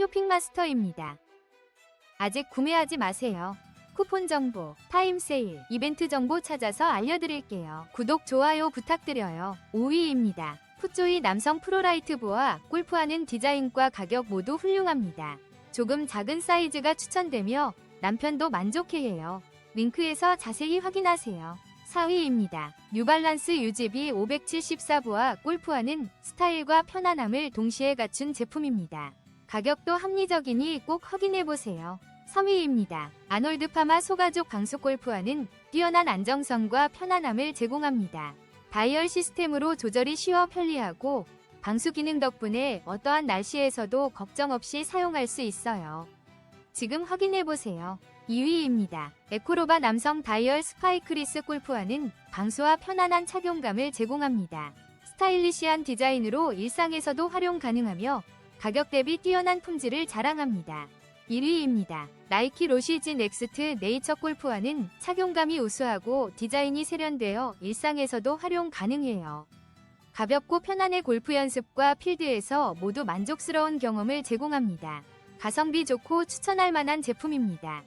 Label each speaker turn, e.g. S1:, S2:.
S1: 쇼핑마스터입니다. 아직 구매하지 마세요. 쿠폰 정보, 타임 세일, 이벤트 정보 찾아서 알려드릴게요. 구독, 좋아요 부탁드려요. 5위입니다. 푸조이 남성 프로라이트 보아 골프하는 디자인과 가격 모두 훌륭합니다. 조금 작은 사이즈가 추천되며 남편도 만족해해요. 링크에서 자세히 확인하세요. 4위입니다. 뉴발란스 UGB 574보아 골프하는 스타일과 편안함을 동시에 갖춘 제품입니다. 가격도 합리적이니 꼭 확인해보세요. 3위입니다. 아놀드 파마 소가죽 방수 골프화는 뛰어난 안정성과 편안함을 제공합니다. 다이얼 시스템으로 조절이 쉬워 편리하고 방수 기능 덕분에 어떠한 날씨에서도 걱정 없이 사용할 수 있어요. 지금 확인해보세요. 2위입니다. 에코로바 남성 다이얼 스파이크리스 골프화는 방수와 편안한 착용감을 제공합니다. 스타일리시한 디자인으로 일상에서도 활용 가능하며 가격 대비 뛰어난 품질을 자랑합니다. 1위입니다. 나이키 로시지 넥스트 네이처 골프화는 착용감이 우수하고 디자인이 세련되어 일상에서도 활용 가능해요. 가볍고 편안의 골프 연습과 필드에서 모두 만족스러운 경험을 제공합니다. 가성비 좋고 추천할 만한 제품입니다.